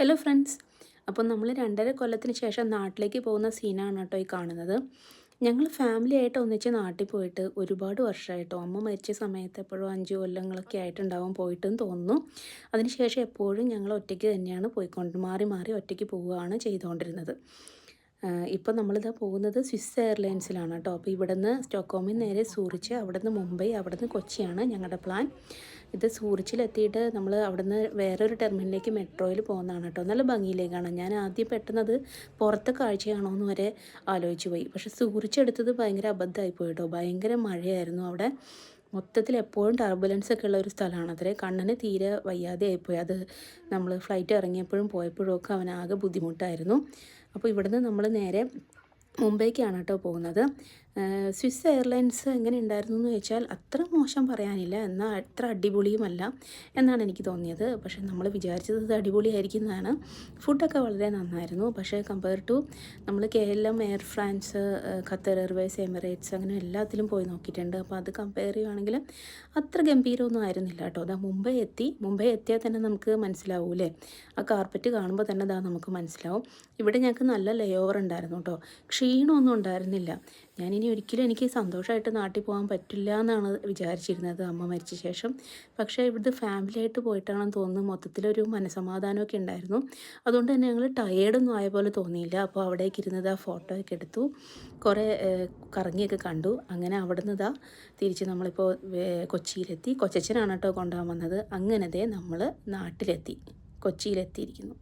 Hello friends അപ്പോൾ നമ്മൾ രണ്ടര കൊല്ലത്തിന് ശേഷം നാട്ടിലേക്ക് പോകുന്ന സീനാണ് കേട്ടോ ഈ കാണുന്നത്. ഞങ്ങൾ ഫാമിലി ആയിട്ട് ഒന്നിച്ച് നാട്ടിൽ പോയിട്ട് ഒരുപാട് വർഷമായിട്ടോ അമ്മ മരിച്ച സമയത്ത് എപ്പോഴും അഞ്ച് കൊല്ലങ്ങളൊക്കെ ആയിട്ടുണ്ടാവും പോയിട്ടെന്ന് തോന്നുന്നു. അതിനുശേഷം എപ്പോഴും ഞങ്ങൾ ഒറ്റയ്ക്ക് തന്നെയാണ് പോയിക്കൊണ്ട് മാറി മാറി ഒറ്റയ്ക്ക് പോവുകയാണ് ചെയ്തുകൊണ്ടിരുന്നത്. ഇപ്പം നമ്മളിതാ പോകുന്നത് സ്വിസ് എയർലൈൻസിലാണ് കേട്ടോ. അപ്പോൾ ഇവിടുന്ന് സ്റ്റോക്കോമിൽ നേരെ സൂറിച്ച് അവിടുന്ന് മുംബൈ അവിടുന്ന് കൊച്ചിയാണ് ഞങ്ങളുടെ പ്ലാൻ ഇത് സൂറിച്ചിലെത്തിയിട്ട് നമ്മൾ അവിടുന്ന് വേറൊരു ടെർമിനലിലേക്ക് മെട്രോയിൽ പോകുന്നതാണ് കേട്ടോ. നല്ല ഭംഗിയിലേക്കാണ് ഞാൻ ആദ്യം പെട്ടെന്നത് പുറത്തെ കാഴ്ചയാണോ എന്ന് വരെ ആലോചിച്ച് പോയി. പക്ഷേ സൂറിച്ചെടുത്തത് ഭയങ്കര അബദ്ധമായി പോയി കേട്ടോ. ഭയങ്കര മഴയായിരുന്നു അവിടെ. മൊത്തത്തിൽ എപ്പോഴും ടർബുലൻസ് ഒക്കെ ഉള്ള ഒരു സ്ഥലമാണ്. അത്ര കണ്ണന് തീരെ വയ്യാതെ ആയിപ്പോയി. അത് നമ്മൾ ഫ്ലൈറ്റ് ഇറങ്ങിയപ്പോഴും പോയപ്പോഴും ഒക്കെ അവനാകെ ബുദ്ധിമുട്ടായിരുന്നു. അപ്പോൾ ഇവിടുന്ന് നമ്മൾ നേരെ മുംബൈക്കാണ് കേട്ടോ പോകുന്നത്. സ്വിസ് എയർലൈൻസ് എങ്ങനെ ഉണ്ടായിരുന്നു എന്ന് വെച്ചാൽ അത്ര മോശം പറയാനില്ല. എന്നാൽ അത്ര അടിപൊളിയുമല്ല എന്നാണ് എനിക്ക് തോന്നിയത്. പക്ഷേ നമ്മൾ വിചാരിച്ചത് ഇത് അടിപൊളിയായിരിക്കുന്നതാണ്. ഫുഡൊക്കെ വളരെ നന്നായിരുന്നു. പക്ഷേ കമ്പയർ ടു നമ്മൾ K L M Air France Qatar Airways Emirates അങ്ങനെ എല്ലാത്തിലും പോയി നോക്കിയിട്ടുണ്ട്. അപ്പോൾ അത് കമ്പയർ ചെയ്യുകയാണെങ്കിൽ അത്ര ഗംഭീരമൊന്നും ആയിരുന്നില്ല കേട്ടോ. അതാ മുംബൈ എത്തി. മുംബൈ എത്തിയാൽ തന്നെ നമുക്ക് മനസ്സിലാവൂലേ ആ കാർപ്പറ്റ് കാണുമ്പോൾ തന്നെ അതാ നമുക്ക് മനസ്സിലാവും. ഇവിടെ ഞങ്ങൾക്ക് നല്ല ലേ ഓവർ ഉണ്ടായിരുന്നു കേട്ടോ. ക്ഷീണമൊന്നും ഉണ്ടായിരുന്നില്ല. ഞാനിനി ഒരിക്കലും എനിക്ക് സന്തോഷമായിട്ട് നാട്ടിൽ പോകാൻ പറ്റില്ല എന്നാണ് വിചാരിച്ചിരുന്നത് അമ്മ മരിച്ച ശേഷം. പക്ഷേ ഇവിടുത്തെ ഫാമിലിയായിട്ട് പോയിട്ടാണെന്ന് തോന്നുന്നു. മൊത്തത്തിലൊരു മനസമാധാനമൊക്കെ ഉണ്ടായിരുന്നു. അതുകൊണ്ട് തന്നെ ഞങ്ങൾ ടയേർഡൊന്നും ആയ പോലെ തോന്നിയില്ല. അപ്പോൾ അവിടേക്ക് ഇരുന്നത് ആ ഫോട്ടോ ഒക്കെ എടുത്തു. കുറേ കറങ്ങിയൊക്കെ കണ്ടു. അങ്ങനെ അവിടെ നിന്നതാ തിരിച്ച് നമ്മളിപ്പോൾ കൊച്ചിയിലെത്തി. കൊച്ചച്ഛനാണ് കേട്ടോ കൊണ്ടുപോകാൻ വന്നത്. അങ്ങനത്തെ നമ്മൾ നാട്ടിലെത്തി. കൊച്ചിയിലെത്തിയിരിക്കുന്നു.